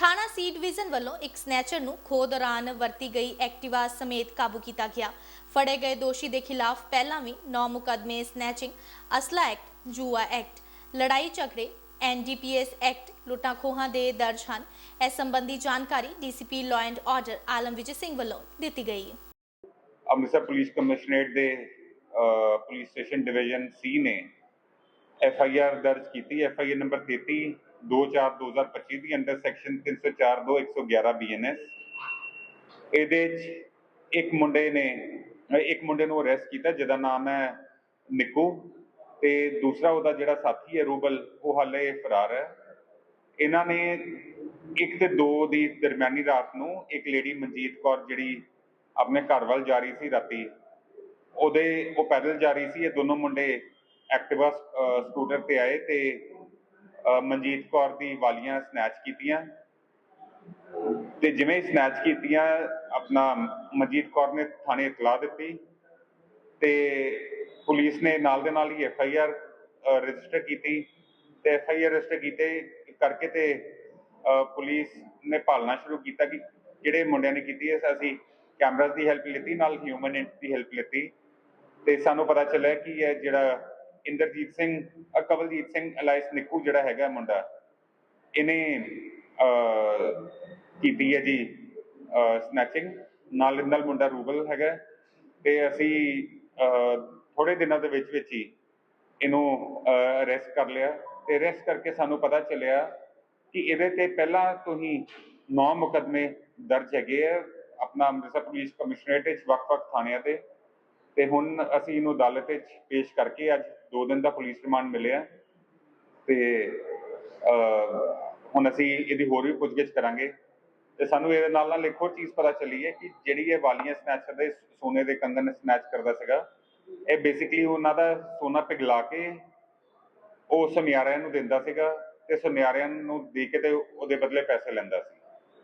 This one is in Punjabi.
ਥਾਣਾ ਸੀ ਡਿਵੀਜ਼ਨ ਵੱਲੋਂ ਇੱਕ ਸਨੈਚਰ ਨੂੰ ਖੋਹ ਦੌਰਾਨ ਵਰਤੀ ਗਈ ਐਕਟਿਵਾ ਸਮੇਤ ਕਾਬੂ ਕੀਤਾ ਗਿਆ। ਫੜੇ ਗਏ ਦੋਸ਼ੀ ਦੇ ਖਿਲਾਫ ਪਹਿਲਾਂ ਵੀ 9 ਮੁਕੱਦਮੇ ਸਨੈਚਿੰਗ ਅਸਲਾ ਐਕਟ ਜੂਆ ਐਕਟ ਲੜਾਈ ਝਗੜੇ ਐਨਡੀਪੀਐਸ ਐਕਟ ਲੁੱਟਾਂ ਖੋਹਾਂ ਦੇ ਦਰਜ ਹਨ। ਇਸ ਸੰਬੰਧੀ ਜਾਣਕਾਰੀ DCP law and order Alam Vijay Singh ਵੱਲੋਂ ਦਿੱਤੀ ਗਈ ਹੈ। ਅੰਮ੍ਰਿਤਸਰ ਪੁਲਿਸ ਕਮਿਸ਼ਨਰੇਟ ਦੇ ਅ, ਪੁਲਿਸ ਸਟੇਸ਼ਨ ਡਿਵੀਜ਼ਨ ਸੀ ਨੇ ਐਫ ਆਈ ਆਰ ਦਰਜ ਕੀਤੀ। ਐਫ ਆਈ ਆਰ ਨੰਬਰ 33 24/2025 ਦੀ ਅੰਡਰ ਸੈਕਸ਼ਨ 304 2 111 ਬੀਐਨਐਸ ਇਹਦੇ ਚ ਇੱਕ ਮੁੰਡੇ ਨੇ, ਇੱਕ ਮੁੰਡੇ ਨੂੰ ਅਰੈਸਟ ਕੀਤਾ, ਜਿਹਦਾ ਨਾਮ ਹੈ ਨਿੱਕੂ ਤੇ ਦੂਸਰਾ ਉਹਦਾ ਜਿਹੜਾ ਸਾਥੀ ਹੈ ਰੂਬਲ, ਉਹ ਹਾਲੇ ਫਰਾਰ ਹੈ। ਇਹਨਾਂ ਨੇ ਇੱਕ ਤੇ ਦੋ ਦੀ ਦਰਮਿਆਨੀ ਰਾਤ ਨੂੰ ਇੱਕ ਲੇਡੀ ਮਨਜੀਤ ਕੌਰ ਜਿਹੜੀ ਆਪਣੇ ਘਰ ਵੱਲ ਜਾ ਰਹੀ ਸੀ ਰਾਤੀ, ਉਹਦੇ, ਉਹ ਪੈਦਲ ਜਾ ਰਹੀ ਸੀ, ਇਹ ਦੋਨੋਂ ਮੁੰਡੇ ਐਕਟਿਵਾ ਸਕੂਟਰ ਤੇ ਆਏ ਤੇ ਮਨਜੀਤ ਕੌਰ ਦੀ ਵਾਲੀਆਂ ਸਨੈਚ ਕੀਤੀਆਂ। ਤੇ ਜਿਵੇਂ ਹੀ ਸਨੈਚ ਕੀਤੀਆਂ, ਆਪਣਾ ਮਨਜੀਤ ਕੌਰ ਨੇ ਥਾਣੇ ਇਤਲਾਹ ਦਿੱਤੀ ਤੇ ਪੁਲਿਸ ਨੇ ਨਾਲ ਦੇ ਨਾਲ ਹੀ ਐਫ ਆਈ ਆਰ ਰਜਿਸਟਰ ਕੀਤੀ। ਤੇ ਐਫ ਆਈ ਆਰ ਰਜਿਸਟਰ ਕੀਤੇ ਕਰਕੇ ਤੇ ਪੁਲਿਸ ਨੇ ਭਾਲਣਾ ਸ਼ੁਰੂ ਕੀਤਾ ਕਿ ਕਿਹੜੇ ਮੁੰਡਿਆਂ ਨੇ ਕੀਤੀ ਹੈ ਅਸੀਂ ਕੈਮਰਾਸ ਦੀ ਹੈਲਪ ਲਿੱਤੀ, ਨਾਲ ਹਿਊਮਨ ਦੀ ਹੈਲਪ ਲਿੱਤੀ। ਤੇ ਸਾਨੂੰ ਪਤਾ ਚੱਲਿਆ ਕਿ ਇਹ ਜਿਹੜਾ ਇੰਦਰਜੀਤ ਸਿੰਘ ਕਵਲਜੀਤ ਸਿੰਘ ਅਲਾਈਸ ਨਿੱਕੂ ਜਿਹੜਾ ਹੈਗਾ ਮੁੰਡਾ, ਇਹਨੇ ਕੀਤੀ ਹੈ ਜੀ ਸਨੈਚਿੰਗ ਨਾਲ ਨਾਲ ਮੁੰਡਾ ਰੂਬਲ ਹੈਗਾ ਤੇ ਅਸੀਂ ਥੋੜੇ ਦਿਨਾਂ ਦੇ ਵਿੱਚ ਵਿੱਚ ਹੀ ਇਹਨੂੰ ਅਰੈਸਟ ਕਰ ਲਿਆ। ਤੇ ਅਰੈਸਟ ਕਰਕੇ ਸਾਨੂੰ ਪਤਾ ਚੱਲਿਆ ਕਿ ਇਹਦੇ ਤੇ ਪਹਿਲਾਂ ਤੋਂ ਹੀ 9 ਮੁਕੱਦਮੇ ਦਰਜ ਹੈਗੇ ਆ। ਆਪਣਾ ਅੰਮ੍ਰਿਤਸਰ ਪੁਲਿਸ ਕਮਿਸ਼ਨਰੇਟ ਵਿੱਚ ਵੱਖ-ਵੱਖ ਥਾਣਿਆਂ ਤੇ ਤੇ ਹੁਣ ਅਸੀਂ ਇਹਨੂੰ ਅਦਾਲਤ ਵਿੱਚ ਪੇਸ਼ ਕਰਕੇ ਅੱਜ 2 ਦਿਨ ਦਾ ਪੁਲਿਸ ਰਿਮਾਂਡ ਮਿਲਿਆ ਤੇ ਹੁਣ ਅਸੀਂ ਇਹਦੀ ਹੋਰ ਵੀ ਪੁੱਛਗਿੱਛ ਕਰਾਂਗੇ। ਤੇ ਸਾਨੂੰ ਇਹਦੇ ਨਾਲ ਨਾਲ ਇੱਕ ਹੋਰ ਚੀਜ਼ ਪਤਾ ਚੱਲੀ ਹੈ ਕਿ ਜਿਹੜੀ ਇਹ ਵਾਲੀਆਂ ਸਨੈਚ ਕਰਦਾ ਸੋਨੇ ਦੇ ਕੰਗਨ ਸਨੈਚ ਕਰਦਾ ਸੀਗਾ, ਇਹ ਬੇਸਿਕਲੀ ਉਹਨਾਂ ਦਾ ਸੋਨਾ ਪਿਘਲਾ ਕੇ ਉਹ ਸੁਨਿਆਰਿਆਂ ਨੂੰ ਦਿੰਦਾ ਸੀਗਾ ਤੇ ਸੁਨਿਆਰਿਆਂ ਨੂੰ ਦੇ ਕੇ ਤੇ ਉਹਦੇ ਬਦਲੇ ਪੈਸੇ ਲੈਂਦਾ ਸੀ।